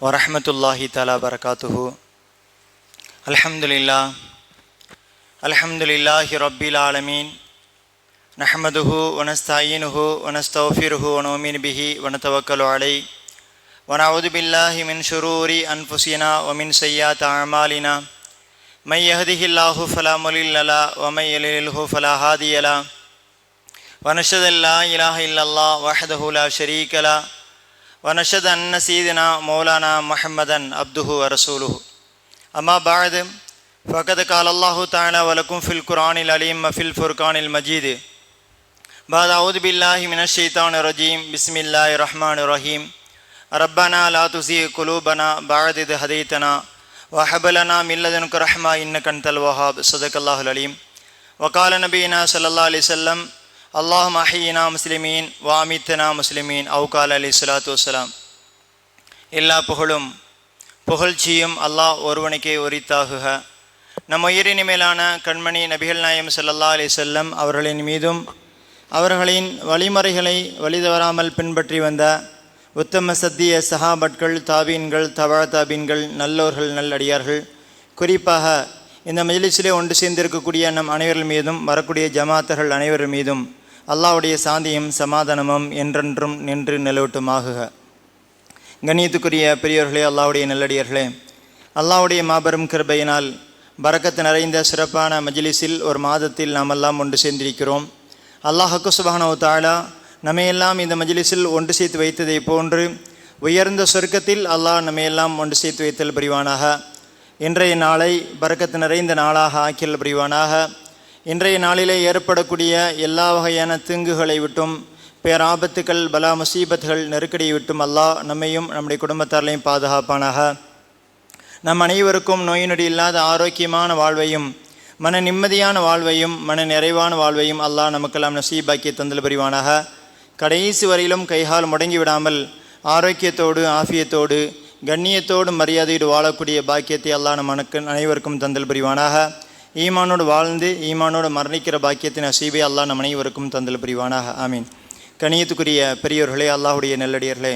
ورحمة الله تعالى وبركاته. الحمد لله الحمد لله رب العالمين. نحمده ونستعينه ونستغفره ونؤمن به ونتوكل عليه. ونعوذ بالله من شرور أنفسنا ومن سيئات أعمالنا. من يهده الله فلا مضل له ومن يضلله فلا هادي له. ونشهد أن لا إله إلا الله وحده لا شريك له. ونشهد أن سيدنا مولانا محمدا عبده ورسوله. أما بعد فقد قال الله تعالى ولكم في القرآن العليم وفي الفرقان المجيد بعد أعوذ بالله من الشيطان الرجيم. بسم الله الرحمن الرحيم. ربنا لا تزغ قلوبنا بعد إذ هديتنا وهب لنا من لدنك رحمة إنك أنت الوهاب. صدق الله العليم. وقال نبينا صلى الله عليه وسلم அல்லாஹ் மஹீனா முஸ்லிமீன் வாமித்தனா முஸ்லிமீன் அவுகால் அலி சொலாத்து வலாம் எல்லா புகழும் புகழ்ச்சியும் அல்லாஹ் ஒருவனுக்கே உரித்தாகுக நம் உயிரின் மேலான கண்மணி நபிகள் நாயம் சல்லல்லா அலி செல்லம் அவர்களின் மீதும் அவர்களின் வழிமுறைகளை வழிதவராமல் பின்பற்றி வந்த உத்தம சத்திய சஹாபட்கள் தாபீன்கள் தவா தாபீன்கள் நல்லோர்கள் நல்லடியார்கள் குறிப்பாக இந்த மஜிலிசிலே ஒன்று சேர்ந்திருக்கக்கூடிய நம் அனைவர்கள் மீதும் வரக்கூடிய ஜமாத்தர்கள் அனைவர் மீதும் அல்லாவுடைய சாந்தியும் சமாதானமும் என்றென்றும் நின்று நிலவட்டுமாகுக. கண்ணியத்துக்குரிய பெரியோர்களே அல்லாவுடைய நல்லடியர்களே அல்லாவுடைய மாபெரும் கிருபையினால் பரக்கத்து நிறைந்த சிறப்பான மஜ்லிஸில் ஒரு மாதத்தில் நாம் எல்லாம் ஒன்று சேர்ந்திருக்கிறோம். அல்லாஹக்கு சுபானவு தாலா நம்மையெல்லாம் இந்த மஜ்லிஸில் ஒன்று சேர்த்து வைத்ததை போன்று உயர்ந்த சொர்க்கத்தில் அல்லாஹ் நம்மையெல்லாம் ஒன்று சேர்த்து வைத்தல் புரிவானாக. இன்றைய நாளை பறக்கத்து நிறைந்த நாளாக ஆக்கியல் புரிவானாக. இன்றைய நாளிலே ஏற்படக்கூடிய எல்லா வகையான தீங்குகளை விட்டும் பேராபத்துக்கள் பலா முசீபத்துகள் நெருக்கடியை விட்டும் அல்லாஹ் நம்மையும் நம்முடைய குடும்பத்தாரையும் பாதுகாப்பானாக. நம் அனைவருக்கும் நோய் நொடி இல்லாத ஆரோக்கியமான வாழ்வையும் மன நிம்மதியான வாழ்வையும் மன நிறைவான வாழ்வையும் அல்லாஹ் நமக்கெல்லாம் நசீபாக்கி தந்தல் புரிவானாக. கடைசி வரையிலும் கைகால் முடங்கி விடாமல் ஆரோக்கியத்தோடு ஆஃபியத்தோடு கண்ணியத்தோடு மரியாதையோடு வாழக்கூடிய பாக்கியத்தை அல்லாஹ் நம் அனைவருக்கும் தந்தல் புரிவானாக. ஈமானோடு வாழ்ந்து ஈமானோடு மரணிக்கிற பாக்கியத்தின் அசீபை அல்லாஹ் நம் அனைவருக்கும் தந்தல் புரிவானாக. ஆமீன். கணியத்துக்குரிய பெரியோர்களே அல்லாஹுடைய நெல்லடியர்களே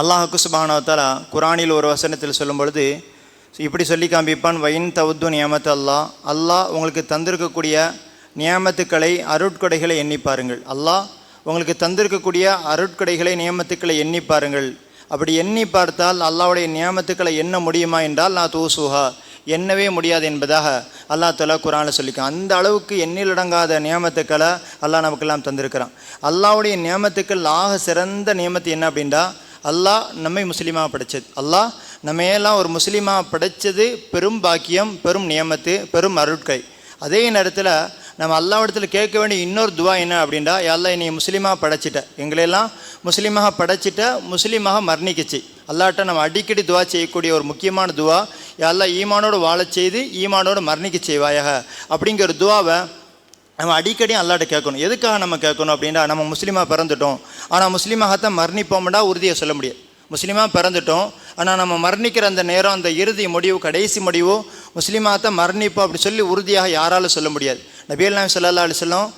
அல்லாஹுக்கு சுபானவத்தாலா குரானில் ஒரு வசனத்தில் சொல்லும் பொழுது இப்படி சொல்லி காண்பிப்பான் வயின் தவுத்து நியமத்து அல்லாஹ். அல்லாஹ் உங்களுக்கு தந்திருக்கக்கூடிய நியமத்துக்களை அருட்கொடைகளை எண்ணி பாருங்கள். அல்லாஹ் உங்களுக்கு தந்திருக்கக்கூடிய அருட்கொடைகளை நியமத்துக்களை எண்ணி பாருங்கள். அப்படி எண்ணி பார்த்தால் அல்லாவுடைய நியமத்துக்களை எண்ண முடியுமா என்றால் நான் தூசுஹா எண்ணவே முடியாது என்பதாக அல்லாஹ் தலா குரானில் சொல்லிக்கான் அந்த அளவுக்கு எண்ணிலடங்காத நியமத்துக்களை அல்லாஹ் நமக்கெல்லாம் தந்திருக்கிறான். அல்லாவுடைய நியமத்துக்கள் ஆக சிறந்த நியமத்து என்ன அப்படின்னா அல்லாஹ் நம்மை முஸ்லீமாக படைச்சது. அல்லாஹ் நம்மையெல்லாம் ஒரு முஸ்லீமாக படைச்சது பெரும் பாக்கியம் பெரும் நியமத்து பெரும் அருட்கை. அதே நேரத்தில் நம்ம அல்லாவிடத்தில் கேட்க வேண்டிய இன்னொரு துவா என்ன அப்படின்டா எல்லாம் நீ முஸ்லீமாக படைச்சிட்ட. எங்களையெல்லாம் முஸ்லீமாக படைச்சிட்ட முஸ்லீமாக மரணிக்கச்சு. அல்லாட்ட நம்ம அடிக்கடி துவா செய்யக்கூடிய ஒரு முக்கியமான துவா எல்லாம் ஈமானோடு வாழச் செய்து ஈமானோடு மரணிக்க செய்வாயாக. அப்படிங்கிற ஒரு துவாவை நம்ம அடிக்கடி அல்லாட்ட கேட்கணும். எதுக்காக நம்ம கேட்கணும் அப்படின்னா நம்ம முஸ்லீமாக பிறந்துட்டோம். ஆனால் முஸ்லீமாகத்தான் மரணிப்போம்டா உறுதியை சொல்ல முடியாது. முஸ்லீமாக பிறந்துட்டோம். ஆனால் நம்ம மரணிக்கிற அந்த நேரம் அந்த இறுதி முடிவு கடைசி முடிவு முஸ்லீமாகத்தான் மரணிப்போம் அப்படி சொல்லி உறுதியாக யாராலும் சொல்ல முடியாது. நபியல் நாயம் சல்லா அலிஸ்லாம்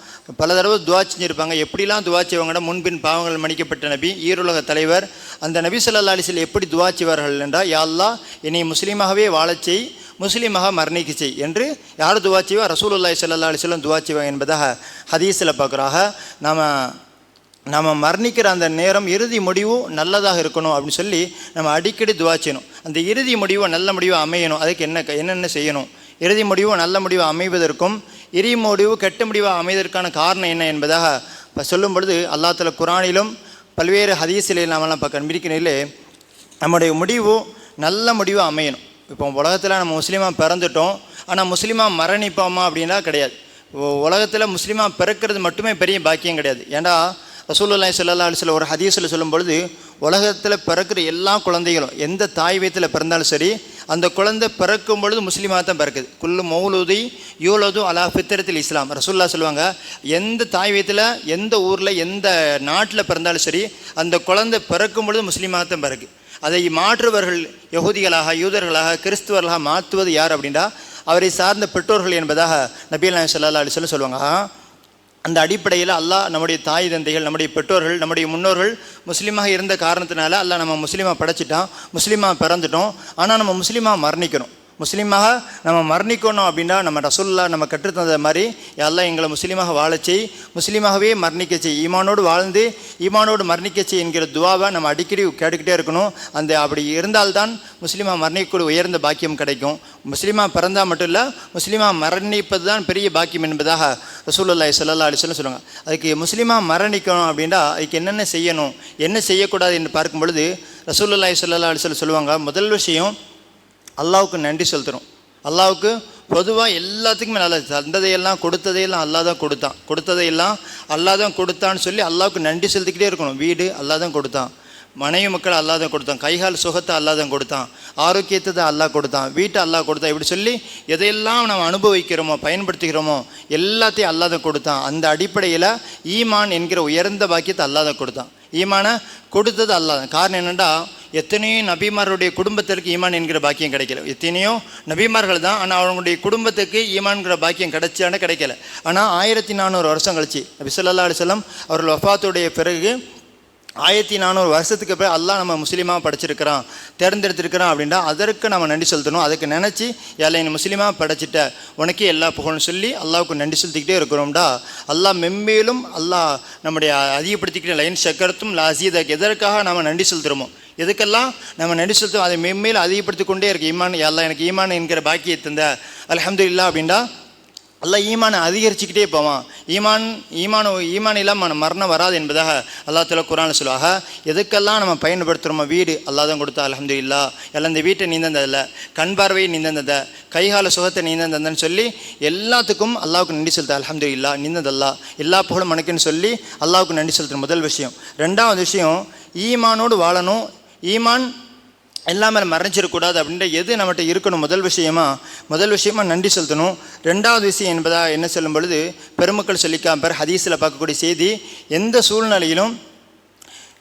பல தடவை துவா செஞ்சுருப்பாங்க. எப்படிலாம் துவா செய்வாங்கன்னா முன்பின் பாவங்கள் மன்னிக்கப்பட்ட நபி ஈருலக தலைவர் அந்த நபி சல்லா அலிஸ்ல எப்படி துவா செய்வார்கள் என்றால் யாழ்லா என்னை முஸ்லீமாகவே வாழச் செய் முஸ்லீமாக மரணிக்க செய் என்று யார் துவா செய்வா? ரசூலுல்லாய் சல்லா அலிஸ்லம் துவா செய்வா என்பதாக ஹதீஸில் பார்க்குறாக நாம் நம்ம மரணிக்கிற அந்த நேரம் இறுதி முடிவு நல்லதாக இருக்கணும் அப்படின்னு சொல்லி நம்ம அடிக்கடி துவா செய்யணும். அந்த இறுதி முடிவு நல்ல முடிவு அமையணும். அதுக்கு என்ன என்னென்ன செய்யணும்? இறுதி முடிவு நல்ல முடிவு அமைவதற்கும் இறுதி முடிவு கெட்ட முடிவாக அமைவதற்கான காரணம் என்ன என்பதாக இப்போ சொல்லும் பொழுது அல்லாத்துல குரானிலும் பல்வேறு ஹதீஸிலே நாமெல்லாம் பார்க்க மிரிக்கிறீங்களே நம்முடைய முடிவு நல்ல முடிவாக அமையணும். இப்போ உலகத்தில் நம்ம முஸ்லீமாக பிறந்துட்டோம். ஆனால் முஸ்லீமாக மரணிப்போமா அப்படின்னா கிடையாது. உலகத்தில் முஸ்லீமாக பிறக்கிறது மட்டுமே பெரிய பாக்கியம் கிடையாது. ஏன்னா ரசூலுல்லாய் சொல்லல்லா அலிஸ்ல ஒரு ஹதீஸில் சொல்லும் பொழுது உலகத்தில் பிறக்கிற எல்லா குழந்தைகளும் எந்த தாய் வயத்தில் பிறந்தாலும் சரி அந்த குழந்தை பிறக்கும் பொழுது முஸ்லீமாக தான் பிறக்குது. குல்லு மௌலுதி யூலதும் அலா ஃபித்திரத்தில் இஸ்லாம். ரசூல்லா சொல்லுவாங்க எந்த தாய் வீட்டில் எந்த ஊரில் எந்த நாட்டில் பிறந்தாலும் சரி அந்த குழந்தை பிறக்கும் பொழுது முஸ்லீமாக தான் பிறகு அதை மாற்றுவர்கள் யகுதிகளாக யூதர்களாக கிறிஸ்துவர்களாக மாற்றுவது யார் அப்படின்னா அவரை சார்ந்த பெற்றோர்கள் என்பதாக நபீல் நாயம் சல்லா அலிஸ்லம் சொல்லுவாங்க. அந்த அடிப்படையில் அல்லாஹ் நம்முடைய தாய் தந்தைகள் நம்முடைய பெற்றோர்கள் நம்முடைய முன்னோர்கள் முஸ்லீமாக இருந்த காரணத்தினால அல்லாஹ் நம்ம முஸ்லீமாக படைச்சிட்டோம் முஸ்லீமாக பிறந்துட்டோம். ஆனால் நம்ம முஸ்லீமாக மரணிக்கணும். முஸ்லீமாக நம்ம மரணிக்கணும் அப்படின்னா நம்ம ரசூல்லா நம்ம கற்றுத்தந்த மாதிரி எல்லாம் எங்களை முஸ்லீமாக வாழச் செய். முஸ்லீமாகவே மரணிக்க செய். ஈமானோடு வாழ்ந்து ஈமானோடு மரணிக்க செய் என்கிற துவாவை நம்ம அடிக்கடி கேட்டுக்கிட்டே இருக்கணும். அந்த அப்படி இருந்தால்தான் முஸ்லீமாக மரணிக்கக்கூடிய உயர்ந்த பாக்கியம் கிடைக்கும். முஸ்லீமாக பிறந்தால் மட்டும் இல்லை முஸ்லீமாக மரணிப்பது தான் பெரிய பாக்கியம் என்பதாக ரசூலுல்லாஹி ஸல்லல்லாஹு அலைஹி சொல்லுவாங்க. அதுக்கு முஸ்லீமாக மரணிக்கணும் அப்படின்னா அதுக்கு என்னென்ன செய்யணும் என்ன செய்யக்கூடாது என்று பார்க்கும் பொழுது ரசூலுல்லாஹி ஸல்லல்லாஹு அலைஹி சொல்லுவாங்க முதல் விஷயம் அல்லாவுக்கு நன்றி செலுத்துகிறோம் அல்லாவுக்கு பொதுவாக எல்லாத்துக்குமே நல்லது. தந்ததையெல்லாம் கொடுத்ததையெல்லாம் அல்லாஹ் தான் கொடுத்தான். கொடுத்ததையெல்லாம் அல்லா தான் கொடுத்தான்னு சொல்லி அல்லாவுக்கு நன்றி செலுத்திக்கிட்டே இருக்கணும். வீடு அல்லா தான் கொடுத்தான். மனைவி மக்கள் அல்லா தான் கொடுத்தான். கைகால் சுகத்தை அல்லா தான் கொடுத்தான். ஆரோக்கியத்தை தான் அல்லாஹ் கொடுத்தான். வீட்டை அல்லாஹ் கொடுத்தான். இப்படி சொல்லி எதையெல்லாம் நம்ம அனுபவிக்கிறோமோ பயன்படுத்திக்கிறோமோ எல்லாத்தையும் அல்லா தான் கொடுத்தான். அந்த அடிப்படையில் ஈமான் என்கிற உயர்ந்த பாக்கியத்தை அல்லா தான் கொடுத்தான். ஈமானை கொடுத்தது அல்லா தான். காரணம் என்னென்னா எத்தனையோ நபிமார்களுடைய குடும்பத்திற்கு ஈமான் என்கிற பாக்கியம் கிடைக்கல. எத்தனையோ நபிமார்கள் தான் ஆனால் அவங்களுடைய குடும்பத்துக்கு ஈமான்கிற பாக்கியம் கிடைச்சானே கிடைக்கல. ஆனால் ஆயிரத்தி நானூறு வருஷம் கழிச்சு நபி சொல்லா அலைஹி வஸல்லம் அவர்கள் வஃபாத்துடைய பிறகு ஆயிரத்தி நானூறு வருஷத்துக்கு பிறகு அல்லாஹ் நம்ம முஸ்லீமாக படைச்சிருக்கிறான் தேர்ந்தெடுத்திருக்கிறோம் அப்படின்னா அதற்கு நம்ம நன்றி செலுத்தணும். அதுக்கு நினச்சி ஏழை முஸ்லீமாக படைச்சிட்ட. உனக்கே எல்லா புகழ்னு சொல்லி அல்லாவுக்கு நன்றி செலுத்திக்கிட்டே இருக்கிறோம்டா. அல்லாஹ் மென்மேலும் அல்லாஹ் நம்முடைய அதிகப்படுத்திக்கிட்ட லைன் சக்கரத்தும் லாசியதாக்கு எதற்காக நம்ம நன்றி செலுத்துகிறோமோ எதுக்கெல்லாம் நம்ம நன்றி செலுத்தும் அதை மென்மேலும் அதிகப்படுத்தி கொண்டே இருக்கு. ஈமான் எல்லாம் எனக்கு ஈமான் என்கிற பாக்கியை தந்த. இல்லா அப்படின்னா அல்லாஹ் ஈமானை அதிகரிச்சுக்கிட்டே போவான். ஈமான் ஈமான் ஈமான் இல்லாமல் மரணம் வராது என்பதாக அல்லா தலா குரான் சொல்லுவாங்க. எதுக்கெல்லாம் நம்ம பயன்படுத்துகிறோமோ வீடு அல்லாஹ் தான் கொடுத்தா அலமது இல்லா எல்லாம் இந்த வீட்டை நீந்தந்ததில்ல. கண் பார்வையை நீந்தந்தத கைகால சுகத்தை நீந்தந்தன்னு சொல்லி எல்லாத்துக்கும் அல்லாவுக்கு நன்றி செலுத்த அலமது இல்லா நீந்ததல்லா. எல்லா புகழும் மணக்குன்னு சொல்லி அல்லாவுக்கு நன்றி செலுத்துற முதல் விஷயம். ரெண்டாவது விஷயம் ஈமானோடு வாழணும். ஈமான் எல்லாமே மறைஞ்சிடக்கூடாது அப்படின்ற எது நம்மகிட்ட இருக்கணும்? முதல் விஷயமா முதல் விஷயமா நன்றி செலுத்தணும். ரெண்டாவது விஷயம் என்பதா என்ன சொல்லும் பொழுது பெருமக்கள் சொல்லிக்காம்பர் ஹதீஸில் பார்க்கக்கூடிய செய்தி எந்த சூழ்நிலையிலும்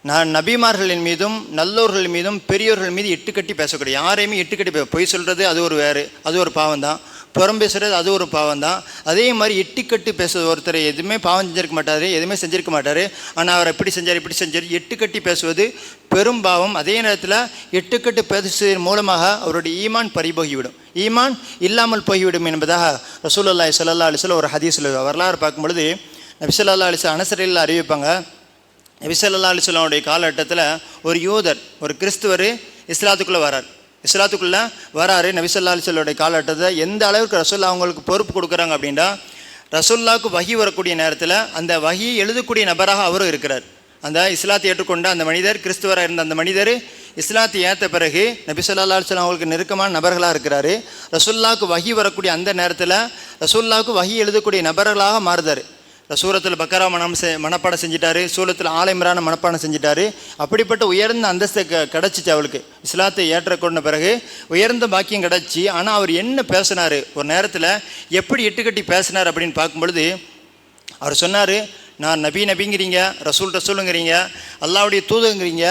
நான் நபிமார்களின் மீதும் நல்லோர்கள் மீதும் பெரியோர்கள் மீது இட்டுக்கட்டி பேசக்கூடிய யாரையுமே இட்டுக்கட்டி பொய் சொல்கிறது அது ஒரு வேறு அது ஒரு பாவம் தான் புறம் பேசுகிறது அது ஒரு பாவம் தான் அதே மாதிரி எட்டுக்கட்டு பேசுவது ஒருத்தர் எதுவுமே பாவம் செஞ்சிருக்க மாட்டார் எதுவுமே செஞ்சிருக்க மாட்டார். ஆனால் அவர் எப்படி செஞ்சார் இப்படி செஞ்சார் எட்டுக்கட்டி பேசுவது பெரும் பாவம். அதே நேரத்தில் எட்டுக்கட்டு பேசுவதன் மூலமாக அவருடைய ஈமான் பறிபோகிவிடும். ஈமான் இல்லாமல் போய்விடும் என்பதாக ரசூலுல்லாஹி சல்லா அலிஸ்ல ஒரு ஹதீஸில் வரலாறு பார்க்கும்பொழுது நபிசல்லா அலிஸ் அனசரில் அறிவிப்பாங்க. நபிசல்லா அலிஸ்லாவுடைய காலகட்டத்தில் ஒரு யூதர் ஒரு கிறிஸ்துவர் இஸ்லாத்துக்குள்ளே வரார். இஸ்லாத்துக்குள்ளே வராரு நபிசல்லா அலிஸ்வலுடைய காலகட்டத்தில் எந்த அளவுக்கு ரசோல்லா அவங்களுக்கு பொறுப்பு கொடுக்குறாங்க அப்படின்னா ரசோல்லாவுக்கு வகி வரக்கூடிய நேரத்தில் அந்த வகி எழுதக்கூடிய நபராக அவரும் இருக்கிறார். அந்த இஸ்லாத்தை ஏற்றுக்கொண்ட அந்த மனிதர் கிறிஸ்துவராக இருந்த அந்த மனிதர் இஸ்லாத்தை ஏற்ற பிறகு நபிசல்லா அலுவலாம் அவங்களுக்கு நெருக்கமான நபர்களாக இருக்கிறாரு. ரசுல்லாவுக்கு வகி வரக்கூடிய அந்த நேரத்தில் ரசுல்லாவுக்கு வகி எழுதக்கூடிய நபர்களாக மாறுதார். சூரத்தில் பக்கரா மனம் செ மனப்பாடம் செஞ்சிட்டாரு. சூரத்தில் ஆலைமரான மனப்பாடம் செஞ்சிட்டாரு. அப்படிப்பட்ட உயர்ந்த அந்தஸ்தை க கிடச்சிச்சு அவளுக்கு. இஸ்லாத்தை ஏற்றக்கொண்ட பிறகு உயர்ந்த பாக்கியம் கிடச்சி ஆனால் அவர் என்ன பேசினார்? ஒரு நேரத்தில் எப்படி எட்டுக்கட்டி பேசினார் அப்படின்னு பார்க்கும்பொழுது அவர் சொன்னார் நான் நபி நபிங்கிறீங்க ரசூல் ரசூலுங்கிறீங்க அல்லாவுடைய தூதுங்கிறீங்க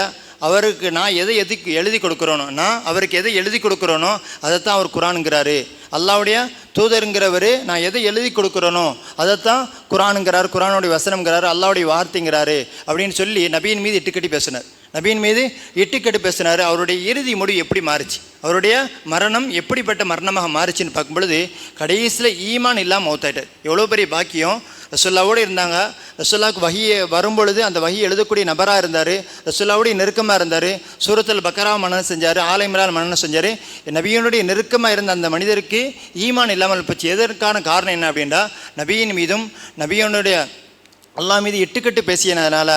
அவருக்கு நான் எதை எதுக்கு எழுதி கொடுக்குறோனோ நான் அவருக்கு எதை எழுதி கொடுக்குறோனோ அதைத்தான் அவர் குரானுங்கிறாரு. அல்லாவுடைய தூதருங்கிறவர் நான் எதை எழுதி கொடுக்குறனோ அதைத்தான் குரானுங்கிறார் குரானுடைய வசனங்கிறார் அல்லாவுடைய வார்த்தைங்கிறாரு அப்படின்னு சொல்லி நபியின் மீது இட்டுக்கட்டி பேசினார். நபியின் மீது இட்டுக்கட்டு பேசினார். அவருடைய இறுதி முடிவு எப்படி மாறுச்சு? அவருடைய மரணம் எப்படிப்பட்ட மரணமாக மாறுச்சுன்னு பார்க்கும்பொழுது கடைசியில் ஈமான் இல்லாமல் மௌத்தாயிட்டார். எவ்வளோ பெரிய பாக்கியம்? ரசுல்லாவோடு இருந்தாங்க. ரசுல்லாவுக்கு வகியை வரும்பொழுது அந்த வகி எழுதக்கூடிய நபராக இருந்தார். ரசுல்லாவுடைய நெருக்கமாக இருந்தார். சூரத்தில் பக்கரா மன்னன் செஞ்சார். ஆலைமலால் மன்னன் செஞ்சார். நபியினுடைய நெருக்கமாக இருந்த அந்த மனிதருக்கு ஈமான் இல்லாமல் போச்சு. எதற்கான காரணம் என்ன அப்படின்னா நபியின் மீதும் நபியனுடைய அல்லா மீது இட்டுக்கட்டு பேசியனால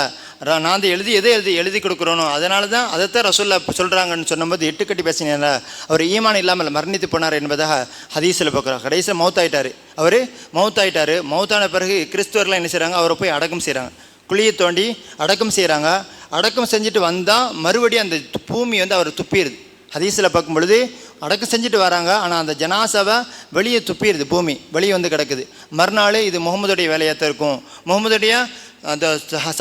நான் வந்து எழுதி எதை எழுதி எழுதி கொடுக்குறோனோ அதனால தான் அதைத்தான் ரசூல்லா சொல்கிறாங்கன்னு சொன்னபோது எட்டுக்கட்டி பேசினால அவர் ஈமான் இல்லாமல் மரணித்து போனார் என்பதாக ஹதீஸில் பார்க்குறோம். கடைசியில் மௌத்தாயிட்டார். அவர் மவுத் ஆகிட்டார் மவுத்தான பிறகு கிறிஸ்துவர்லாம் என்ன செய்கிறாங்க அவரை போய் அடக்கம் செய்கிறாங்க குழியை தோண்டி அடக்கம் செய்கிறாங்க அடக்கம் செஞ்சுட்டு வந்தால் மறுபடியும் அந்த து- பூமி வந்து அவர் துப்பிடுது. ஹதீஸில் பார்க்கும் பொழுது அடக்கம் செஞ்சுட்டு வராங்க. ஆனால் அந்த ஜனாசாவை வெளியே துப்பிடுது பூமி. வெளியே வந்து கிடக்குது. மறுநாள் இது முகமதுடைய வேலையாக தான் இருக்கும். முகமதுடைய அந்த சஹா-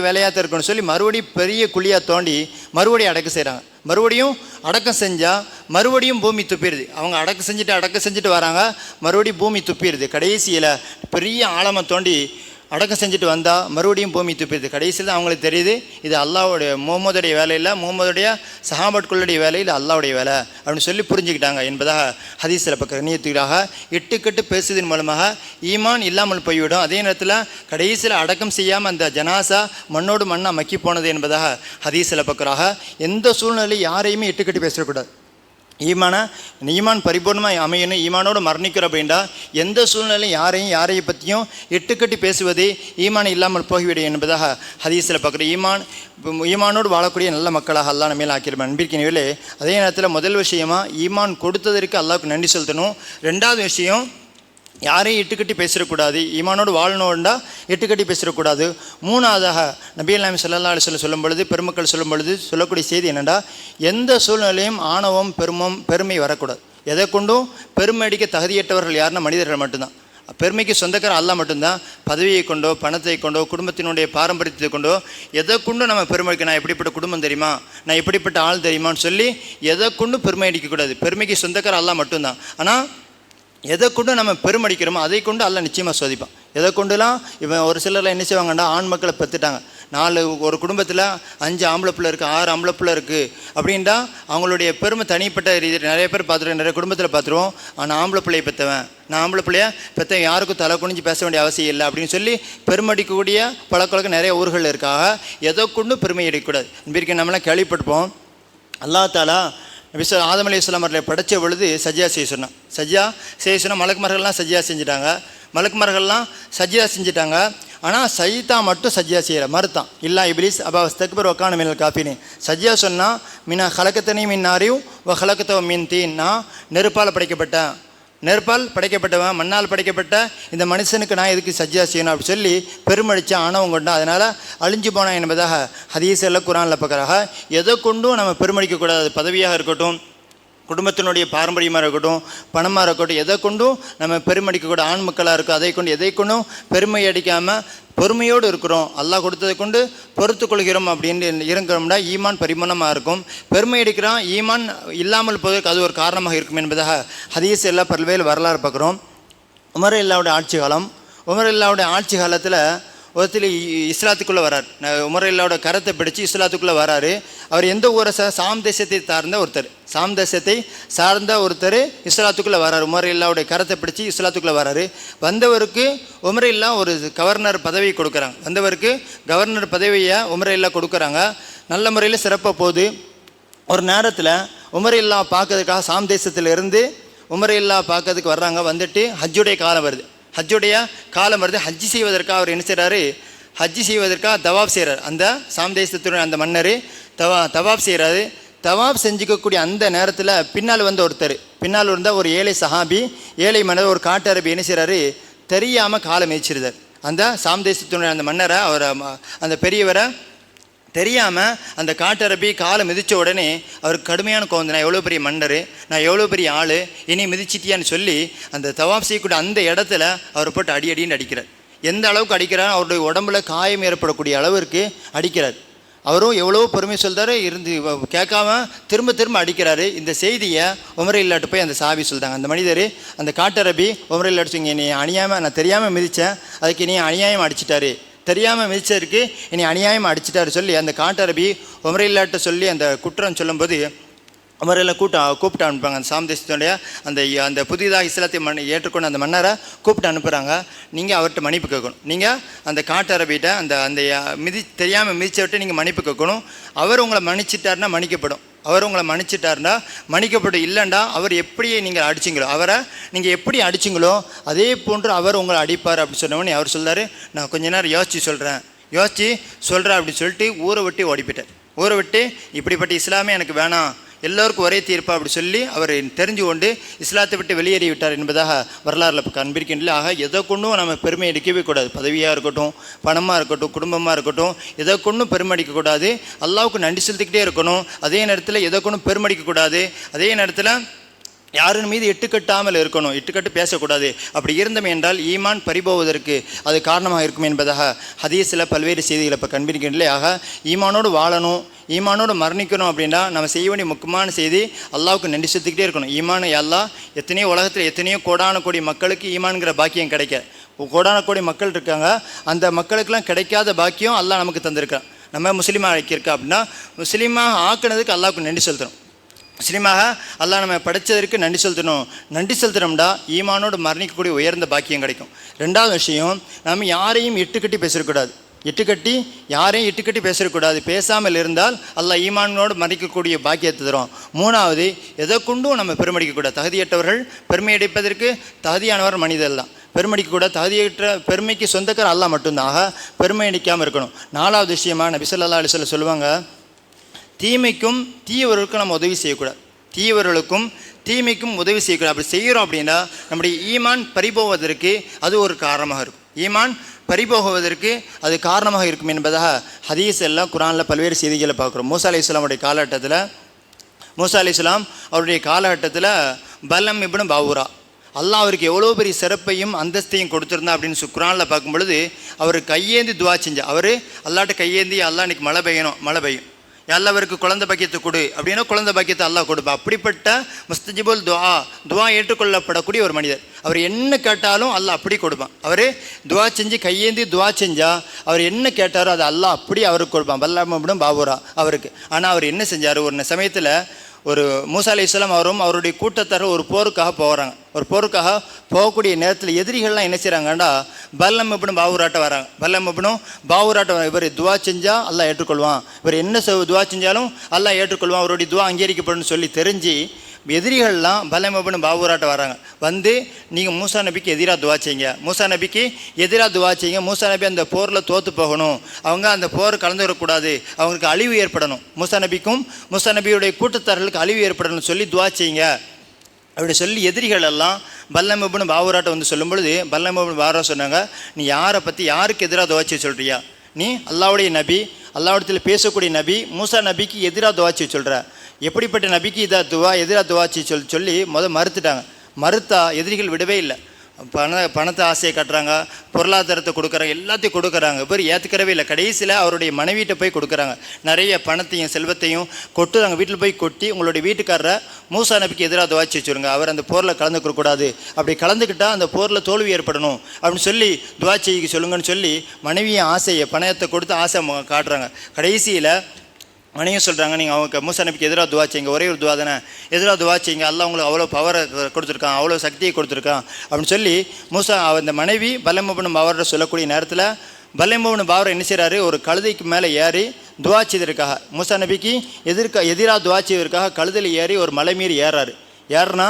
வேலையாக தான் இருக்கும்னு சொல்லி மறுபடியும் பெரிய குழியாக தோண்டி மறுபடியும் அடக்கு செய்கிறாங்க மறுபடியும் அடக்கம் செஞ்சால் மறுபடியும் பூமி துப்பிடுது. அவங்க அடக்கு செஞ்சுட்டு அடக்கம் செஞ்சுட்டு வராங்க. மறுபடியும் பூமி துப்பிடுது. கடைசியில் பெரிய ஆழமாக தோண்டி அடக்கம் செஞ்சுட்டு வந்தால் மறுபடியும் பூமி துப்பிடுது. கடைசியில் தான் அவங்களுக்கு தெரியுது இது அல்லாவுடைய முகமதுடைய வேலை இல்லை முகமதுடைய சஹாபட்குள்ளுடைய வேலை இது அல்லாவுடைய வேலை அப்படின்னு சொல்லி புரிஞ்சுக்கிட்டாங்க என்பதாக ஹதீஸில் பக்க கண்ணியத்துக்காக இட்டுக்கட்டு பேசுவதன் மூலமாக ஈமான் இல்லாமல் போய்விடும். அதே நேரத்தில் கடைசியில் அடக்கம் செய்யாமல் அந்த ஜனாசா மண்ணோடு மண்ணாக மக்கி போனது என்பதாக ஹதீஸில் பக்கராக எந்த சூழ்நிலையும் யாரையுமே இட்டுக்கட்டு பேசக்கூடாது. ஈமானை ஈமான் பரிபூர்ணமாக அமையணும். ஈமானோடு மரணிக்கிறோம் அப்படின்டா எந்த சூழ்நிலையும் யாரையும் யாரையை பற்றியும் எட்டுக்கட்டி பேசுவதே ஈமான் இல்லாமல் போய்விடும் என்பதாக ஹதீஸில் பார்க்குற ஈமான் ஈமானோடு வாழக்கூடிய நல்ல மக்களாக அல்லா நம்ம ஆக்கியிருப்பேன். அன்பிற்கினவிலே அதே நேரத்தில் முதல் விஷயமா ஈமான் கொடுத்ததற்கு அல்லாவுக்கு நன்றி செலுத்தணும். ரெண்டாவது விஷயம் யாரையும் இட்டுக்கட்டி பேசிடக்கூடாது. ஈமானோடு வாழணுண்டா இட்டுக்கட்டி பேசிடக்கூடாது. மூணாவதாக நபி அல்லாமி சொல்லல்லா அலிஸ்வல்ல சொல்லும் பொழுது பெருமக்கள் சொல்லும் பொழுது சொல்லக்கூடிய செய்தி என்னென்னா எந்த சூழ்நிலையும் ஆணவம் பெருமம் பெருமை வரக்கூடாது. எதை கொண்டும்? பெருமை அடிக்க தகுதியற்றவர்கள் யாருன்னா மனிதர்கள் மட்டும்தான். பெருமைக்கு சொந்தக்கார அல்ல மட்டும்தான். பதவியை கொண்டோ பணத்தை கொண்டோ குடும்பத்தினுடைய பாரம்பரியத்தை கொண்டோ எதை கொண்டும் நம்ம பெருமைக்கு நான் எப்படிப்பட்ட குடும்பம் தெரியுமா? நான் எப்படிப்பட்ட ஆள் தெரியுமான்னு சொல்லி எதை கொண்டும் பெருமை அடிக்கக்கூடாது பெருமைக்கு சொந்தக்கார அல்ல மட்டும்தான். ஆனால் எதை கொண்டு நம்ம பெருமடிக்கிறோமோ அதை கொண்டு அல்ல நிச்சயமாக சோதிப்பான். எதை கொண்டுலாம் இவன் ஒரு சிலர்லாம் என்ன செய்வாங்கன்னா ஆண் மக்களை பெற்றுட்டாங்க நாலு ஒரு குடும்பத்தில் அஞ்சு ஆம்பளை பிள்ளை இருக்குது ஆறு ஆம்பளை பிள்ளை இருக்குது அப்படின்ட்டா அவங்களுடைய பெருமை தனிப்பட்ட ரீதியில் நிறைய பேர் பார்த்துருவோம் நிறைய குடும்பத்தில் பார்த்துருவோம் ஆனால் ஆம்பளை பிள்ளையை பெற்றவன் நான் ஆம்பளை பிள்ளைய? பெற்றவன் யாருக்கும் தலை குனிஞ்சு பேச வேண்டிய அவசியம் இல்லை அப்படின்னு சொல்லி பெருமடிக்கக்கூடிய பழக்கவழக்கம் நிறைய ஊர்களில் இருக்காக. எதை கொண்டும் பெருமை எடுக்கக்கூடாது இன்றைக்கு நம்மளாம் கேள்விப்பட்டுப்போம் அல்லா தாலா விச ஆதம் அலி இஸ்லாம் அவர்களை படைச்ச பொழுது சஜ்ஜா செய்ய சொன்னான். சஜ்ஜா செய்ய சொன்னால் மலக்குமார்கள்லாம் சஜ்ஜா செஞ்சுட்டாங்க. மலக்குமார்கள்லாம் சஜ்ஜா செஞ்சுட்டாங்க. ஆனால் சஜிதா மட்டும் சஜ்ஜா செய்கிற மறுத்தான். இல்லா இப்லீஸ் அப்பா தக்பர் ஒக்கான மீன் காப்பின்னு சஜ்ஜா சொன்னால் மின்னா கலக்கத்தனையும் மின் நாரியும் ஓ ஹலக்கத்தவ மீன் தீன் நான் நெருப்பால் படைக்கப்பட்டேன் நெருப்பால் படைக்கப்பட்டவன் மண்ணால் படைக்கப்பட்ட இந்த மனுஷனுக்கு நான் எதுக்கு சஜ்ஜா செய்யணும் அப்படின்னு சொல்லி பெருமடிச்ச ஆணவம் கொண்டான் அதனால் அழிஞ்சு போனான் என்பதாக ஹதீசல்ல குரானில் பார்க்குறாக எதை கொண்டும் நம்ம பெருமடிக்கக்கூடாது பதவியாக இருக்கட்டும் குடும்பத்தினுடைய பாரம்பரியமாக இருக்கட்டும் பணமாக இருக்கட்டும் எதை கொண்டும் நம்ம பெருமடிக்கக்கூட ஆண் மக்களாக இருக்கும் அதை கொண்டு எதை கொண்டும் பெருமை அடிக்காமல் பொறுமையோடு இருக்கிறோம். அல்லாஹ் கொடுத்ததை கொண்டு பொறுத்து கொள்கிறோம் அப்படின்னு இருக்கிறோம்னா ஈமான் பரிமாணமாக இருக்கும். பெருமை எடுக்கிறோம் ஈமான் இல்லாமல் போவதற்கு அது ஒரு காரணமாக இருக்கும் என்பதாக ஹதீஸ் எல்லா பல்வேறு வரலாறு பார்க்குறோம். உமர் இல்லாவுடைய ஆட்சி காலம் உமர் இல்லாவுடைய ஆட்சி காலத்தில் ஒருத்தர் இஸ்லாத்துக்குள்ளே வரார். உமர் கரத்தை பிடிச்சி இஸ்லாத்துக்குள்ளே வராரு. அவர் எந்த ஊரை சாம் தேசத்தை சார்ந்த ஒருத்தர். சாம் தேசத்தை சார்ந்த ஒருத்தர் இஸ்லாத்துக்குள்ளே வராரு. உமர் இல்லாவுடைய கரத்தை பிடிச்சி இஸ்லாத்துக்குள்ளே வராரு. வந்தவருக்கு உமரையில்லா இல்லா ஒரு கவர்னர் பதவி கொடுக்குறாங்க. வந்தவருக்கு கவர்னர் பதவியை உமரையில்லா இல்லா கொடுக்குறாங்க. நல்ல முறையில் சிறப்பாக போகுது ஒரு நேரத்தில் உமரையில்லா பார்க்கறதுக்காக சாம் தேசத்திலிருந்து இருந்து இல்லா பார்க்கறதுக்கு வர்றாங்க. வந்துட்டு ஹஜ்ஜுடைய காலம் வருது. ஹஜ்ஜுடைய காலம் வருது. ஹஜ்ஜி செய்வதற்காக அவர் என்ன செய்கிறாரு ஹஜ்ஜி செய்வதற்காக தவாப் செய்கிறார் அந்த சாம்தேசத்துடன் அந்த மன்னர் தவா தவாப் செய்கிறாரு தவாப் செஞ்சுக்கக்கூடிய அந்த நேரத்தில் பின்னால் வந்த ஒருத்தர். பின்னால் இருந்த ஒரு ஏழை சஹாபி ஏழை மன்னர் ஒரு காட்டரபி என்ன செய்கிறாரு தெரியாமல் காலம் மேய்ச்சிருந்தார் அந்த சாம்தேசத்துடன் அந்த மன்னரை அவரை அந்த பெரியவரை தெரியாமல் அந்த காட்டரபி காலை மிதித்த உடனே அவருக்கு கடுமையான கோவம் நான் எவ்வளோ பெரிய மன்னர்? நான் எவ்வளோ பெரிய ஆள்? இனி மிதிச்சிட்டியான்னு சொல்லி அந்த தவாப் செய்யக்கூடிய அந்த இடத்துல அவர் போட்டு அடி அடின்னு அடிக்கிறார். எந்த அளவுக்கு அடிக்கிறார் அவருடைய உடம்புல காயம் ஏற்படக்கூடிய அளவிற்கு அடிக்கிறார். அவரும் எவ்வளோ பொறுமை சொல்கிறாரு இருந்து கேட்காம திரும்ப திரும்ப அடிக்கிறாரு. இந்த செய்தியை உமரை இல்லாட்டு போய் அந்த சாவி சொல்கிறாங்க அந்த மனிதர் அந்த காட்டரபி உமரை இல்லாட்டு நீ அணியாமல் நான் தெரியாமல் மிதித்தேன் அதுக்கு நீ அநியாயம் அடிச்சிட்டாரு. தெரியாமல் மிதிச்சருக்கு இனி அநியாயம் அடிச்சிட்டாரு சொல்லி அந்த காட்டரபி உமரில்லாட்ட சொல்லி அந்த குற்றம் சொல்லும்போது உமரையில் கூட்டம் கூப்பிட்டு அனுப்புவாங்க அந்த சாம்தேசத்துடைய அந்த அந்த புதிதாக இஸ்லாத்தை மண் ஏற்றுக்கொண்டு அந்த மன்னரை கூப்பிட்டு அனுப்புகிறாங்க நீங்கள் அவர்கிட்ட மன்னிப்பு கேட்கணும். நீங்கள் அந்த காட்டரபிகிட்ட அந்த அந்த மிதி தெரியாமல் மிதிச்ச நீங்கள் மன்னிப்பு கேட்கணும். அவர் உங்களை மன்னிச்சிட்டாருன்னா மன்னிக்கப்படும். அவர் உங்களை மன்னிச்சிட்டாருன்னா மன்னிக்கப்பட்டு இல்லைண்டா அவர் எப்படி நீங்கள் அடிச்சிங்களோ அவரை நீங்கள் எப்படி அடிச்சிங்களோ அதே போன்று அவர் உங்களை அடிப்பார் அப்படி சொன்னவொடனே அவர் சொல்கிறார் நான் கொஞ்ச நேரம் யோசித்து சொல்கிறேன் யோசித்து சொல்கிறேன் அப்படின்னு சொல்லிட்டு ஊரை விட்டு ஓடிப்பிட்டார் ஊரை விட்டு இப்படிப்பட்ட இஸ்லாமே எனக்கு வேணாம் எல்லோருக்கும் ஒரே தீர்ப்பா அப்படி சொல்லி அவர் தெரிஞ்சு கொண்டு இஸ்லாத்தை விட்டு வெளியேறி விட்டார் என்பதாக வரலாறுல கண்பிருக்கின்ற ஆக எதை கொண்டும் நம்ம பெருமை அடிக்கவே கூடாது. பதவியாக இருக்கட்டும் பணமாக இருக்கட்டும் குடும்பமாக இருக்கட்டும் எதை கொண்டும் பெருமை அடிக்கக்கூடாது அல்லாவுக்கு நன்றி செலுத்திக்கிட்டே இருக்கணும். அதே நேரத்தில் எதை கொண்டும் பெருமை அடிக்கக்கூடாது அதே நேரத்தில் யாரின் மீது இட்டுக்கட்டாமல் இருக்கணும் இட்டுக்கட்டு பேசக்கூடாது. அப்படி இருந்தோம் என்றால் ஈமான் பறிபோவதற்கு அது காரணமாக இருக்கும் என்பதாக ஹதீஸில் பல்வேறு செய்திகளை இப்போ கண்பிடிக்கின்றே ஆக ஈமானோடு வாழணும் ஈமானோடு மரணிக்கணும் அப்படின்னா நம்ம செய்ய வேண்டிய முக்கியமான செய்தி அல்லாவுக்கு நன்றி செத்துக்கிட்டே இருக்கணும். ஈமான் அல்லா எத்தனையோ உலகத்தில் எத்தனையோ கோடான கோடி மக்களுக்கு ஈமான்கிற பாக்கியம் கிடைக்க. கோடான கோடி மக்கள் இருக்காங்க அந்த மக்களுக்கெல்லாம் கிடைக்காத பாக்கியம் அல்லாஹ் நமக்கு தந்திருக்கான் நம்ம முஸ்லீமாக ஆக்கியிருக்கா அப்படின்னா முஸ்லீமாக ஆக்குனதுக்கு அல்லாவுக்கு நன்றி செலுத்தணும். முஸ்லீமாக அல்லாஹ் நம்ம படித்ததற்கு நன்றி செலுத்தணும். நன்றி செலுத்தணும்டா ஈமானோடு மரணிக்கக்கூடிய உயர்ந்த பாக்கியம் கிடைக்கும். ரெண்டாவது விஷயம் நம்ம யாரையும் இட்டுக்கட்டி பேசிடக்கூடாது இட்டுக்கட்டி யாரையும் இட்டுக்கட்டி பேசக்கூடாது. பேசாமல் இருந்தால் அல்லாஹ் ஈமானோடு மறைக்கக்கூடிய பாக்கியத்தை தரும். மூணாவது எதை கொண்டும் நம்ம பெருமடிக்கக்கூடாது. தகுதியற்றவர்கள் பெருமை அடிப்பதற்கு தகுதியானவர் மனிதர் தான். பெருமடிக்கக்கூடாது தகுதியற்ற பெருமைக்கு சொந்தக்கார அல்லா மட்டும்தான். ஆக பெருமை அடிக்காமல் இருக்கணும். நாலாவது விஷயமா நபிசல் ஸல்லல்லாஹு அலைஹி சொல்லுவாங்க தீமைக்கும் தீயவர்களுக்கும் நம்ம உதவி செய்யக்கூடாது. தீயவர்களுக்கும் தீமைக்கும் உதவி செய்யக்கூடாது. அப்படி செய்கிறோம் அப்படின்னா நம்முடைய ஈமான் பறிபோவதற்கு அது ஒரு காரணமாக இருக்கும். ஈமான் பறிபோகுவதற்கு அது காரணமாக இருக்கும் என்பதாக ஹதீஸ் எல்லாம் குரானில் பல்வேறு செய்திகளை பார்க்குறோம். மூசா அலி இஸ்லாமுடைய காலகட்டத்தில் மூசா அலி இஸ்லாம் அவருடைய காலகட்டத்தில் பலம் இப்னு பாவுரா அல்லாஹ் அவருக்கு எவ்வளோ பெரிய சிறப்பையும் அந்தஸ்தையும் கொடுத்துருந்தா அப்படின்னு சொல்லி குரானில் பார்க்கும் பொழுது அவர் கையேந்தி துவா செஞ்சா அவர் அல்லாட்ட கையேந்தி அல்லாஹ் இன்னைக்கு மழை பெய்யணும் மழை பெய்யும். எல்லாவருக்கு குழந்த குழந்தை பாக்கியத்தை கொடு அப்படின்னா குழந்தை பாக்கியத்தை அல்லாஹ் கொடுப்பா. அப்படிப்பட்ட முஸ்தஜிபுல் துவா துவா ஏற்றுக்கொள்ளப்படக்கூடிய ஒரு மனிதர். அவர் என்ன கேட்டாலும் அல்லாஹ் அப்படி கொடுப்பான். அவர் துவா செஞ்சு கையேந்தி துவா செஞ்சா அவர் என்ன கேட்டாரோ அதை அல்லாஹ் அப்படி அவருக்கு கொடுப்பான். பல்லாம் பாபுரா அவருக்கு. ஆனால் அவர் என்ன செஞ்சார்? ஒரு சமயத்தில் ஒரு மூசா அலி இஸ்லாம் அவரும் அவருடைய கூட்டத்தார் ஒரு போருக்காக போகிறாங்க ஒரு போருக்காக போகக்கூடிய நேரத்தில் எதிரிகள்லாம் என்ன செய்கிறாங்கண்டா பல்லம் எப்படின்னு பாவூராட்ட வராங்க. பல்லம் எப்படினும் பாவூராட்ட இவர் துவா செஞ்சால் எல்லாம் ஏற்றுக்கொள்வான். இவர் என்ன துவா செஞ்சாலும் எல்லாம் ஏற்றுக்கொள்வான். அவருடைய துவா அங்கீகரிக்கப்படும் சொல்லி தெரிஞ்சு எதிரிகள்லாம் பலமபுன்னு பாபுராட்ட வராங்க. வந்து நீங்கள் மூசா நபிக்கு எதிராக துவா செய்யுங்க. மூசா நபிக்கு எதிராக துவா செய்யுங்க. மூசா நபி அந்த போரில் தோற்று போகணும். அவங்க அந்த போர் கலந்துவிடக்கூடாது அவங்களுக்கு அழிவு ஏற்படணும். மூசா நபிக்கும் மூசா நபியுடைய கூட்டத்தார்களுக்கு அழிவு ஏற்படணும்னு சொல்லி துவா செய்யுங்க. அப்படி சொல்லி எதிரிகள் எல்லாம் பல்லமபுன்னு பாவூராட்ட வந்து சொல்லும் பொழுது பல்லமபுன் சொன்னாங்க நீ யாரை பற்றி யாருக்கு எதிராக துவாச்சி சொல்கிறியா நீ அல்லாவுடைய நபி அல்லாவிடத்தில் பேசக்கூடிய நபி மூசா நபிக்கு எதிராக துவாச்சி சொல்கிற எப்படிப்பட்ட நபிக்கு இதா துவா எதிராக துவாச்சி சொல் சொல்லி முத மறுத்துட்டாங்க. மறுத்தா எதிரிகள் விடவே இல்லை. பண பணத்தை ஆசையை கட்டுறாங்க பொருளாதாரத்தை கொடுக்குறாங்க எல்லாத்தையும் கொடுக்குறாங்க. பேர் ஏற்றுக்கிறவே இல்லை. கடைசியில் அவருடைய மனைவிட்ட போய் கொடுக்குறாங்க. நிறைய பணத்தையும் செல்வத்தையும் கொட்டுறாங்க வீட்டில் போய் கொட்டி உங்களுடைய வீட்டுக்காரரை மூசா நபிக்கு எதிராக துவாச்சி வச்சுருங்க. அவர் அந்த போரில் கலந்துக்கூடாது அப்படி கலந்துக்கிட்டால் அந்த போரில் தோல்வி ஏற்படணும். அப்படின்னு சொல்லி துவாச்சிக்கு சொல்லுங்கன்னு சொல்லி மனைவியின் ஆசையை பணத்தை கொடுத்து ஆசை காட்டுறாங்க. கடைசியில் அனையும் சொல்கிறாங்க நீங்கள் அவங்க மூசா நபிக்கு எதிராக துவா செய்யுங்க. ஒரே ஒரு துவா தானே. எதிராக துவா செய்யுங்க. அல்ல உங்களுக்கு அவ்வளோ பவரை கொடுத்துருக்கான். அவ்வளோ சக்தியை கொடுத்துருக்கான். அப்படின்னு சொல்லி மூசா அந்த மனைவி பலமபுன் பாவர்கிட்ட சொல்லக்கூடிய நேரத்தில் பலமபுன் பாவர் என்ன செய்கிறாரு ஒரு கழுதைக்கு மேலே ஏறி துவா செய்ததற்காக மூசா நபிக்கு எதிர்க்க எதிராக துவா செய்வதற்காக கழுதையில் ஏறி ஒரு மலை மீறி ஏறாரு. ஏறுனா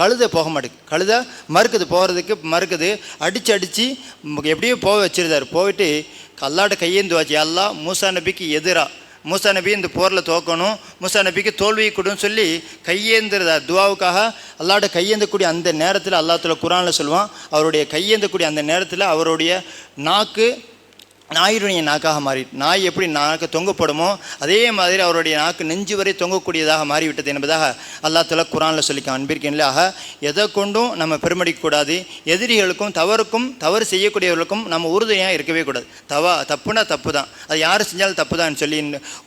கழுதை போக மாட்டேங்குது. கழுதை மறுக்குது. போகிறதுக்கு மறுக்குது. அடித்து அடித்து எப்படியோ போக வச்சிருந்தாரு. போயிட்டு கல்லாட்ட கையேந்து வாச்சு எல்லாம் மூசா நபிக்கு எதிராக மூசா நபி இந்த போரில் தோக்கணும் மூசா நபிக்கு தோல்வி கொடுன்னு சொல்லி கையேந்துறதா துவாவுக்காக. அல்லாட்ட கையேந்தக்கூடிய அந்த நேரத்தில் அல்லாத்துல குரானில் சொல்லுவான். அவருடைய கையேந்தக்கூடிய அந்த நேரத்தில் அவருடைய நாக்கு நாயுடைய நாக்காக மாறி நாய் எப்படி நாக்கு தொங்கப்படுமோ அதே மாதிரி அவருடைய நாக்கு நெஞ்சு வரை தொங்கக்கூடியதாக மாறிவிட்டது என்பதாக அல்லாஹ் தலா குரானில் சொல்லிக்க அன்பிற்கின்லாக எதை கொண்டும் நம்ம பெருமடிக்கக்கூடாது எதிரிகளுக்கும் தவறுக்கும் தவறு செய்யக்கூடியவர்களுக்கும் நம்ம உறுதுணையாக இருக்கவே கூடாது. தவா தப்புனா தப்பு தான் அது யார் செஞ்சாலும் தப்பு தான் சொல்லி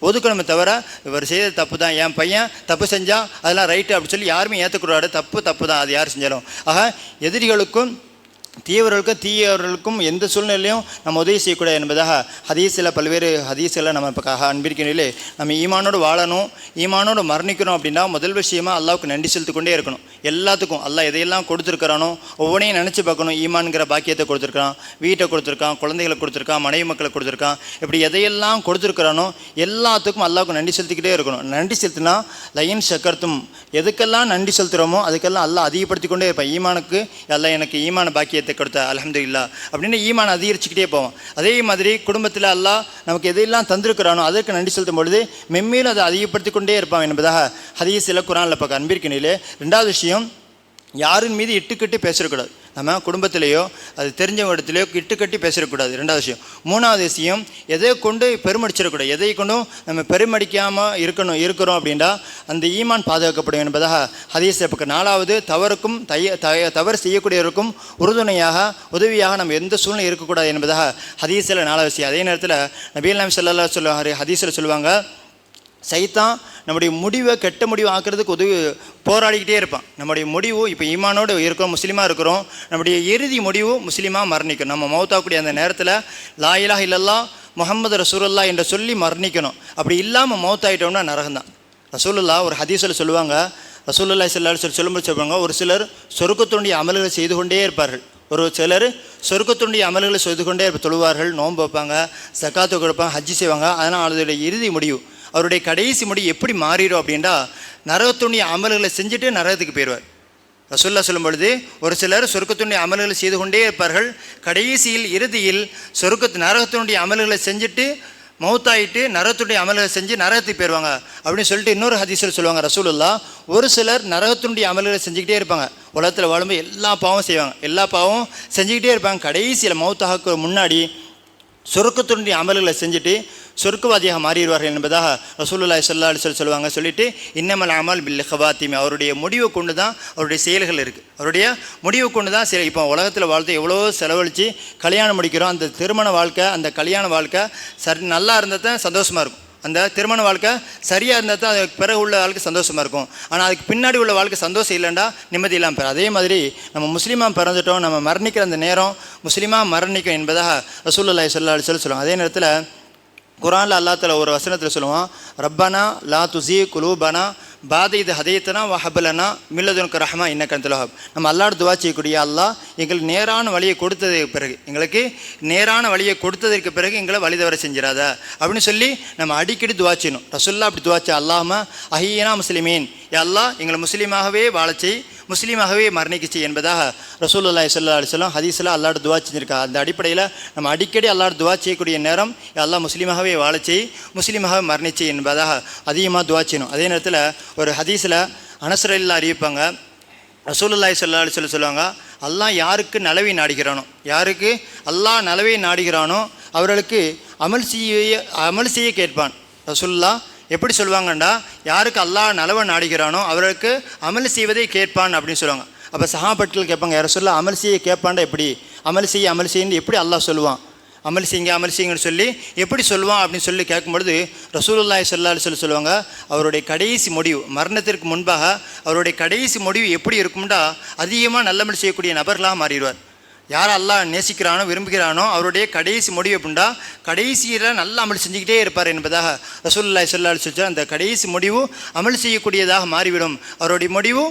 ஒதுக்கணுமே தவிர இவர் செய்தது தப்பு தான் என் பையன் தப்பு செஞ்சால் அதெல்லாம் ரைட்டு அப்படின்னு சொல்லி யாருமே ஏற்றக்கூடாது தப்பு தப்பு தான் அது யார் செஞ்சாலும். ஆக எதிரிகளுக்கும் தீயவர்களுக்கும் தீயவர்களுக்கும் எந்த சூழ்நிலையும் நம்ம உதவி செய்யக்கூடாது என்பதாக ஹதீஸில் பல்வேறு ஹதீஸில் நம்ம இப்போ அன்பிருக்கிறீங்களே நம்ம ஈமானோடு வாழணும் ஈமானோடு மரணிக்கணும் அப்படின்னா முதல் விஷயமாக அல்லாவுக்கு நன்றி செலுத்திக்கொண்டே இருக்கணும். எல்லாத்துக்கும் அல்லாஹ் எதையெல்லாம் கொடுத்துருக்கிறானோ ஒவ்வொன்றையும் நினச்சி பார்க்கணும். ஈமான்கிற பாக்கியத்தை கொடுத்துருக்கான் வீட்டை கொடுத்துருக்கான் குழந்தைகளை கொடுத்துருக்கான் மனைவி மக்களை கொடுத்துருக்கான். இப்படி எதையெல்லாம் கொடுத்துருக்கிறானோ எல்லாத்துக்கும் அல்லாவுக்கும் நன்றி செலுத்திக்கிட்டே இருக்கணும். நன்றி செலுத்தினா லயன் சக்கர்த்தும் எதுக்கெல்லாம் நன்றி செலுத்துகிறோமோ அதுக்கெல்லாம் அல்லா அதிகப்படுத்தி கொண்டே இருப்பான். ஈமானுக்கு எல்லாம் எனக்கு ஈமான பாக்கியத்தை கொடுத்த அல்ஹம்துலில்லா அப்படின்னு ஈமான் அதிகரிச்சுக்கிட்டே போவோம் அதே மாதிரி குடும்பத்தில் அல்லாஹ் நமக்கு எதையெல்லாம் தந்திருக்கிறானோ அதற்கு நன்றி செலுத்தும் பொழுது மென்மேலும் அதை அதிகப்படுத்தி கொண்டே இருப்பான் என்பதாக ஹதீஸில் குரானில் பார்க்க அன்பிற்கினிலே ரெண்டாவது விஷயம் யாரின் மீது இட்டுக்கட்டி பேசக்கூடாது. நம்ம குடும்பத்திலேயோ அது தெரிஞ்சவங்க இடத்துலையோ இட்டுக்கட்டி பேசிடக்கூடாது ரெண்டாவது விஷயம். மூணாவது விஷயம் எதை கொண்டு பெருமடிச்சிடக்கூடாது. எதை கொண்டும் நம்ம பெருமடிக்காமல் இருக்கணும் இருக்கிறோம் அப்படின்னா அந்த ஈமான் பாதுகாக்கப்படும் என்பதாக ஹதீஸ் பக்கம் நாலாவது தவறுக்கும் தைய தய தவறு செய்யக்கூடியவருக்கும் உறுதுணையாக உதவியாக நம்ம எந்த சூழ்நிலை இருக்கக்கூடாது என்பதாக ஹதீஸில் நாலாவது விஷயம். அதே நேரத்தில் நபீல் நாம் சொல்லல்லா சொல்லுவார் ஹதீஸில் சொல்லுவாங்க சைத்தான் நம்முடைய முடிவை கெட்ட முடிவு ஆக்கிறதுக்கு உதவி போராடிக்கிட்டே இருப்பான். நம்முடைய முடிவு இப்போ ஈமானோடு இருக்கிறோம் முஸ்லீமாக இருக்கிறோம் நம்முடைய இறுதி முடிவு முஸ்லீமாக மரணிக்கும் நம்ம மௌத்தாக்கூடிய அந்த நேரத்தில் லாயிலா இல்லல்லா முகமது ரசூல்லா என்று சொல்லி மரணிக்கணும். அப்படி இல்லாமல் மௌத்தாயிட்டோம்னா நரகம் தான் ரசூலுல்லா ஒரு ஹதீஸில் சொல்லுவாங்க ரசூலுல்லா செல்லாரு சொல்லி சொல்லும்போது சொல்லுவாங்க ஒரு சிலர் சொருக்கத்துடைய அமல்களை செய்து கொண்டே இருப்பார்கள். ஒரு சிலர் சொருக்கத்துடைய அமல்களை செய்து கொண்டே இருப்ப தொழுவார்கள் நோன்பு வைப்பாங்க சக்காத்து கொடுப்பாங்க ஹஜ்ஜி செய்வாங்க அதனால் அதோடைய இறுதி முடிவு அவருடைய கடைசி முடி எப்படி மாறிடும் அப்படின்னா நரகத்துடைய அமல்களை செஞ்சுட்டு நரகத்துக்கு போயிடுவார். ரசுல்லா சொல்லும் பொழுது ஒரு சிலர் சொருக்கத்துடைய அமல்களை செய்து கொண்டே இருப்பார்கள். கடைசியில் இறுதியில் சொருக்கத்து நரகத்தினுடைய அமல்களை செஞ்சுட்டு மௌத்தாயிட்டு நரகத்துடைய அமல்களை செஞ்சு நரகத்துக்கு போயிடுவாங்க அப்படின்னு சொல்லிட்டு இன்னொரு ஹதீஸில் சொல்லுவாங்க ரசூலுல்லா ஒரு சிலர் நரகத்தினுடைய அமல்களை செஞ்சுக்கிட்டே இருப்பாங்க. உலகத்தில் வாழும்போது எல்லா பாவம் செய்வாங்க. எல்லா பாவம் செஞ்சுக்கிட்டே இருப்பாங்க. கடைசியில் மௌத்தாக முன்னாடி சொருக்கத்தினுடைய அமல்களை செஞ்சுட்டு சொர்க்கவாதியாக மாறிடுவார்கள் என்பதாக ரசூலுல்லாய் சொல்லா சொல்லி சொல்லுவாங்க. சொல்லிட்டு இன்னமல் அமல் பில் ஹவாத்திமி அவருடைய முடிவை கொண்டு தான் அவருடைய செயல்கள் இருக்குது அவருடைய முடிவை கொண்டு தான் சில இப்போ உலகத்தில் வாழ்த்து எவ்வளோ செலவழித்து கல்யாணம் முடிக்கிறோம். அந்த திருமண வாழ்க்கை அந்த கல்யாண வாழ்க்கை சரி நல்லா இருந்தால் தான் சந்தோஷமாக இருக்கும். அந்த திருமண வாழ்க்கை சரியாக இருந்தால் தான் அதுக்கு பிறகு உள்ள வாழ்க்கை சந்தோஷமாக இருக்கும். ஆனால் அதுக்கு பின்னாடி உள்ள வாழ்க்கை சந்தோஷம் இல்லைண்டா நிம்மதி இல்லாமல் பெற அதே மாதிரி நம்ம முஸ்லீமாக பிறந்துட்டோம் நம்ம மரணிக்கிற அந்த நேரம் முஸ்லீமாக மரணிக்கும் என்பதாக ரசூல்லாய் சொல்லா சொல்லி சொல்லுவோம் அதே நேரத்தில் குரானில் அல்லாத்தில் ஒரு வசனத்தில் சொல்லுவான் ரப்பனா லா துசி குலூபனா பாதை இது ஹதயத்தனா வஹபலனா மில்லதுனுக்கு ரஹமா இன்னக்கந்தலஹப் நம்ம அல்லாடு துவா செய்யக்கூடிய அல்லாஹ் எங்களுக்கு நேரான வழியை கொடுத்ததுக்கு பிறகு எங்களுக்கு நேரான வழியை கொடுத்ததற்கு பிறகு எங்களை வழி தவற செஞ்சிடாத அப்படின்னு சொல்லி நம்ம அடிக்கடி துவா செய்யணும். ரசுல்லா அப்படி துவாச்சா அல்லாம அஹீனா முஸ்லிமீன். அல்லாஹ் எங்களை முஸ்லீமாகவே வாழச்சை முஸ்லீமாகவே மரணிக்குச்சு என்பதாக ரசூலுல்லாய் சொல்லா அலிஸ்லாம் ஹதீஸில் அல்லாட துவா செஞ்சிருக்கா அந்த அடிப்படையில் நம்ம அடிக்கடி அல்லாட துவா செய்யக்கூடிய நேரம் எல்லாம் முஸ்லீமாகவே வாழச்சி முஸ்லீமாகவே மரணிச்சு என்பதாக அதிகமாக துவா செய்யணும். அதே நேரத்தில் ஒரு ஹதீஸில் அனசரில் அறிவிப்பாங்க ரசூலுல்லாய் சொல்லா சொல்லி சொல்லுவாங்க அல்லாஹ் யாருக்கு நலவை நாடுகிறானோ? யாருக்கு அல்லாஹ் நலவை நாடுகிறானோ அவர்களுக்கு அமல் செய்ய அமல் செய்ய கேட்பான். ரசுல்லா எப்படி சொல்லுவாங்கண்டா? யாருக்கு அல்லாஹ் நலவை நாடுகிறானோ அவருக்கு அமல் செய்வதை கேட்பான் அப்படின்னு சொல்லுவாங்க. அப்போ சகாபட்டில் கேட்பாங்க யாரை சொல்ல அமல் செய்ய கேட்பான்டா எப்படி? அமல் செய்ய அமல் செய்யன்னு எப்படி அல்லாஹ் சொல்லுவான்? அமல் செய்யுங்க அமல் செய்யுங்கன்னு சொல்லி எப்படி சொல்லுவான்? அப்படின்னு சொல்லி கேட்கும்பொழுது ரசூலுல்லாய் சொல்லான்னு சொல்லி சொல்லுவாங்க அவருடைய கடைசி முடிவு மரணத்திற்கு முன்பாக அவருடைய கடைசி முடிவு எப்படி இருக்கும்டா? அதிகமாக நல்லமல் செய்யக்கூடிய நபர்களாக மாறிடுவார். யார் அல்லாஹ் நேசிக்கிறானோ விரும்புகிறானோ அவருடைய கடைசி முடிவு அப்படின்னா கடைசியில் நல்ல அமல் செஞ்சுக்கிட்டே இருப்பார் என்பதாக ரசூல்லாய் சொல்லால் சொல்ல அந்த கடைசி முடிவு அமல் செய்யக்கூடியதாக மாறிவிடும். அவருடைய முடிவு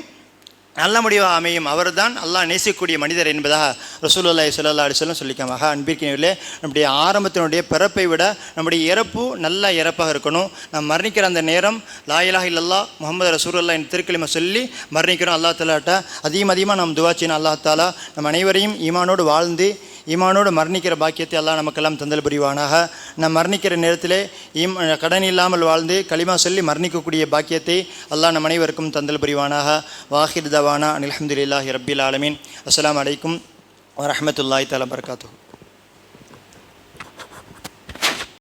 நல்ல முடிவாக அமையும். அவர்தான் அல்லாஹ் நேசிக்கக்கூடிய மனிதர் என்பதாக ரசூலுல்லாய் சொல்லா அலிஸ்லாம் சொல்லிக்காம ஆக அன்பிற்கினவிலே நம்முடைய ஆரம்பத்தினுடைய பிறப்பை விட நம்முடைய இறப்பு நல்ல இறப்பாக இருக்கணும். நாம் மரணிக்கிற அந்த நேரம் லாயிலாக இல்லல்லா முகமது ரசூலுல்லா என் திருக்கலிமை சொல்லி மரணிக்கிறோம். அல்லா தாலாட்ட அதிகம் அதிகமாக நாம் துவாச்சின் அல்லா தாலா நம் அனைவரையும் ஈமானோடு வாழ்ந்து ஈமானோடு மரணிக்கிற பாக்கியத்தை எல்லாம் நமக்கெல்லாம் தந்தல் புரிவானாக. நம் மரணிக்கிற நேரத்திலே ஈம் கடன் இல்லாமல் வாழ்ந்து களிமா சொல்லி மரணிக்கக்கூடிய பாக்கியத்தை அல்லாஹ் நம் அனைவருக்கும் தந்தல் புரிவானாக. வாஹிர் தவானா அனில் அஹமதுல்லாஹி ரபில் ஆலமீன். அஸ்லாம் அலைக்கும் வரமத்துல்லாய் தலா பரகாத்தூ